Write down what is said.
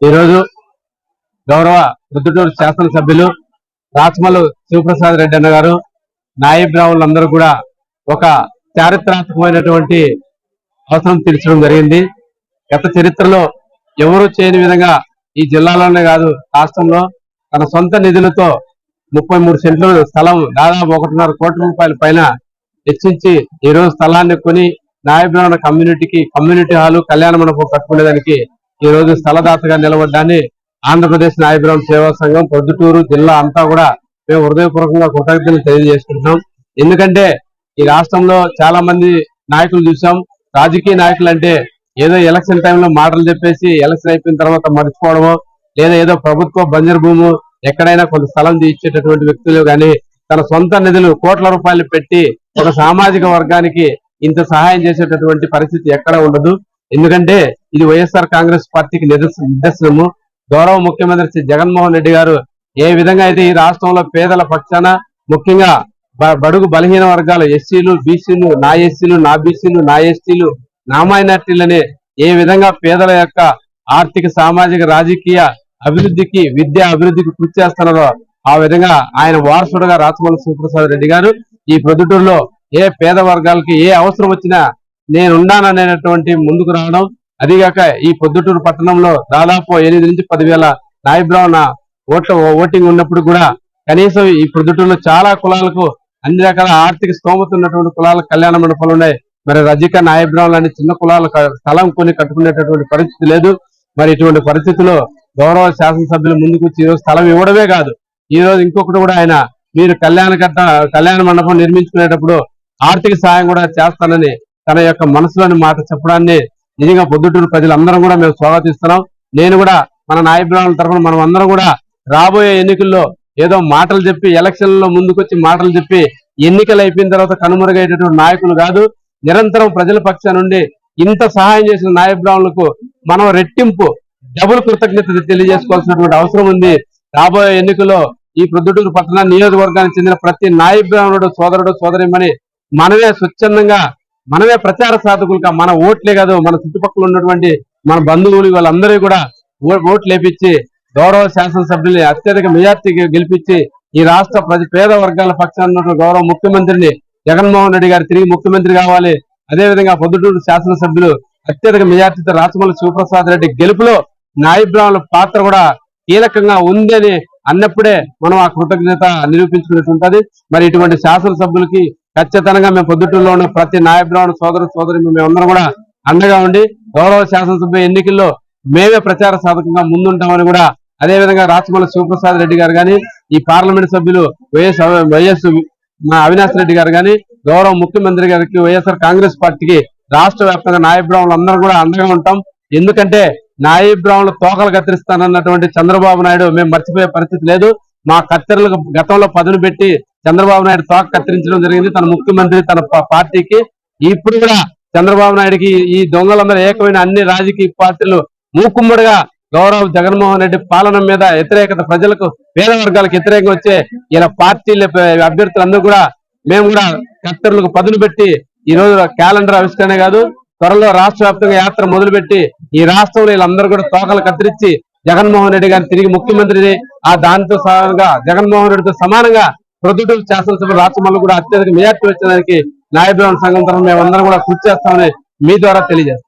ఈరోజు గౌరవ రుద్దుటూరు శాసనసభ్యులు రాచమల్లు శివప్రసాద్ రెడ్డి అన్న గారు నాయబ్రావులందరూ కూడా ఒక చారిత్రాత్మకమైనటువంటి అవసరం తీర్చడం జరిగింది. గత చరిత్రలో ఎవరు చేయని విధంగా ఈ జిల్లాలోనే కాదు రాష్ట్రంలో తన సొంత నిధులతో ముప్పై మూడు సెంట్లు స్థలం దాదాపు ఒకటిన్నర కోట్ల రూపాయల పైన హెచ్చించి ఈ రోజు స్థలాన్ని కొని నాయబ్రాహ్మణ కమ్యూనిటీకి కమ్యూనిటీ హాలు కళ్యాణ మండపం కట్టుకునేదానికి ఈ రోజు స్థలదాతగా నిలబడ్డాన్ని ఆంధ్రప్రదేశ్ నాయబ్రాహ్మణ సేవా సంఘం పొద్దుటూరు జిల్లా అంతా కూడా మేము హృదయపూర్వకంగా కృతజ్ఞతలు తెలియజేసుకుంటున్నాం. ఎందుకంటే ఈ రాష్ట్రంలో చాలా మంది నాయకులు చూసాం. రాజకీయ నాయకులు అంటే ఏదో ఎలక్షన్ టైంలో మాటలు చెప్పేసి ఎలక్షన్ అయిపోయిన తర్వాత మర్చిపోవడము లేదా ఏదో ప్రభుత్వ బంజరు భూము ఎక్కడైనా కొంత స్థలం తీర్చేటటువంటి వ్యక్తులు కానీ తన సొంత నిధులు కోట్ల రూపాయలు పెట్టి ఒక సామాజిక వర్గానికి ఇంత సహాయం చేసేటటువంటి పరిస్థితి ఎక్కడ ఉండదు. ఎందుకంటే ఇది వైఎస్ఆర్ కాంగ్రెస్ పార్టీకి నిదర్శ- నిదర్శనము. గౌరవ ముఖ్యమంత్రి శ్రీ జగన్మోహన్ రెడ్డి గారు ఏ విధంగా అయితే ఈ రాష్ట్రంలో పేదల పక్షాన ముఖ్యంగా బడుగు బలహీన వర్గాలు ఎస్సీలు బీసీలు నా ఎస్సీలు నా బీసీలు నా ఎస్టీలు నా మైనార్టీలనే ఏ విధంగా పేదల యొక్క ఆర్థిక సామాజిక రాజకీయ అభివృద్ధికి విద్యా అభివృద్ధికి కృషి చేస్తున్నారో ఆ విధంగా ఆయన వారసుడుగా రాచమల్లి సుప్రసాద్ రెడ్డి గారు ఈ ప్రొద్దుటూరులో ఏ పేద వర్గాలకి ఏ అవసరం వచ్చినా నేనున్నాననేటువంటి ముందుకు రావడం అదిగాక ఈ పొద్దుటూరు పట్టణంలో దాదాపు ఎనిమిది నుంచి పదివేల నాయబ్రాహ్మణ ఓట్ల ఓటింగ్ ఉన్నప్పుడు కూడా కనీసం ఈ పొద్దుటూరులో చాలా కులాలకు అన్ని రకాల ఆర్థిక స్తోమత ఉన్నటువంటి కులాల కళ్యాణ మండపాలు ఉన్నాయి. మరి రజిక నాయబ్రాహ్మణులు అనే చిన్న కులాలు స్థలం కొని కట్టుకునేటటువంటి పరిస్థితి లేదు. మరి ఇటువంటి పరిస్థితిలో గౌరవ శాసనసభ్యులు ముందుకు వచ్చి ఈరోజు స్థలం ఇవ్వడమే కాదు. ఈ రోజు ఇంకొకటి కూడా ఆయన మీరు కళ్యాణ కట్ట కళ్యాణ మండపం నిర్మించుకునేటప్పుడు ఆర్థిక సహాయం కూడా చేస్తానని తన యొక్క మనసులోని మాట చెప్పడాన్ని నిజంగా పొద్దుటూరు ప్రజలందరం కూడా మేము స్వాగతిస్తున్నాం. నేను కూడా మన నాయబ్రాహ్మణుల తరఫున మనం అందరం కూడా రాబోయే ఎన్నికల్లో ఏదో మాటలు చెప్పి ఎలక్షన్లలో ముందుకొచ్చి మాటలు చెప్పి ఎన్నికలు అయిపోయిన తర్వాత కనుమరుగయ్యేటటువంటి నాయకులు కాదు నిరంతరం ప్రజల పక్షా నుండి ఇంత సహాయం చేసిన నాయబ్రాహ్మణులకు మనం రెట్టింపు డబుల్ కృతజ్ఞత తెలియజేసుకోవాల్సినటువంటి అవసరం ఉంది. రాబోయే ఎన్నికల్లో ఈ ప్రొద్దుటూరు పట్టణ నియోజకవర్గానికి చెందిన ప్రతి నాయబ్రాహ్మణుడు సోదరుడు సోదరిమని మనమే స్వచ్ఛందంగా మనమే ప్రచార సాధకులుగా మన ఓట్లే కాదు మన చుట్టుపక్కల ఉన్నటువంటి మన బంధువులు వాళ్ళందరూ కూడా ఓ- ఓట్లు వేపించి గౌరవ శాసనసభ్యుల్ని అత్యధిక మెజార్టీ గెలిపించి ఈ రాష్ట్ర ప్రతి పేద వర్గాల పక్షాన గౌరవ ముఖ్యమంత్రిని జగన్మోహన్ రెడ్డి గారు తిరిగి ముఖ్యమంత్రి కావాలి. అదేవిధంగా పొద్దుటూరు శాసనసభ్యులు అత్యధిక మెజార్టీతో రాచమల్లి శివప్రసాద్ రెడ్డి గెలుపులో నాయబ్రాహ్మణుల పాత్ర కూడా కీలకంగా ఉంది అన్నప్పుడే మనం ఆ కృతజ్ఞత నిరూపించుకున్నట్టు ఉంటుంది. మరి ఇటువంటి శాసనసభ్యులకి ఖచ్చితంగా మేము పొద్దుటూరులో ఉన్న ప్రతి నాయబ్రాహ్మణ సోదరు సోదరి మేమందరం కూడా అండగా ఉండి గౌరవ శాసనసభ ఎన్నికల్లో మేమే ప్రచార సాధకంగా ముందుంటామని కూడా అదే విధంగా శివప్రసాద్ రెడ్డి గారు కానీ ఈ పార్లమెంట్ సభ్యులు వైఎస్ వైఎస్ మా అవినాష్ రెడ్డి గారు కానీ గౌరవ ముఖ్యమంత్రి గారికి వైఎస్ఆర్ కాంగ్రెస్ పార్టీకి రాష్ట్ర వ్యాప్తంగా నాయబ్రాహ్మణులు అందరూ కూడా అండగా ఉంటాం. ఎందుకంటే నాయబ్రాహ్మణులు తోకలు కత్తిరిస్తానన్నటువంటి చంద్రబాబు నాయుడు మేము మర్చిపోయే పరిస్థితి లేదు. మా కత్తెరలకు గతంలో పదును పెట్టి చంద్రబాబు నాయుడు తోక కత్తిరించడం జరిగింది. తన ముఖ్యమంత్రి తన పార్టీకి. ఇప్పుడు కూడా చంద్రబాబు నాయుడుకి ఈ దొంగలందరూ ఏకమైన అన్ని రాజకీయ పార్టీలు మూకుమ్మడిగా గౌరవ జగన్మోహన్ రెడ్డి పాలన మీద వ్యతిరేకత ప్రజలకు పేద వర్గాలకు వ్యతిరేకంగా వచ్చే ఇలా పార్టీల అభ్యర్థులందరూ కూడా మేము కూడా కత్తెరలకు పదును పెట్టి ఈ రోజు క్యాలెండర్ ఆవిష్కరణ కాదు త్వరలో రాష్ట్ర వ్యాప్తంగా యాత్ర మొదలుపెట్టి ఈ రాష్ట్రంలో వీళ్ళందరూ కూడా తోకలు కత్తిరించి జగన్మోహన్ రెడ్డి గారిని తిరిగి ముఖ్యమంత్రిని ఆ దానితో సమానంగా జగన్మోహన్ రెడ్డితో సమానంగా ప్రొద్దుటూరు శాసనసభ రాష్ట్రంలో కూడా అత్యధిక మెజార్టీ వచ్చేదానికి న్యాయబ్రాహ్మణ సంఘం తరఫున మేమందరం కూడా కృషి చేస్తామని మీ ద్వారా తెలియజేస్తాం.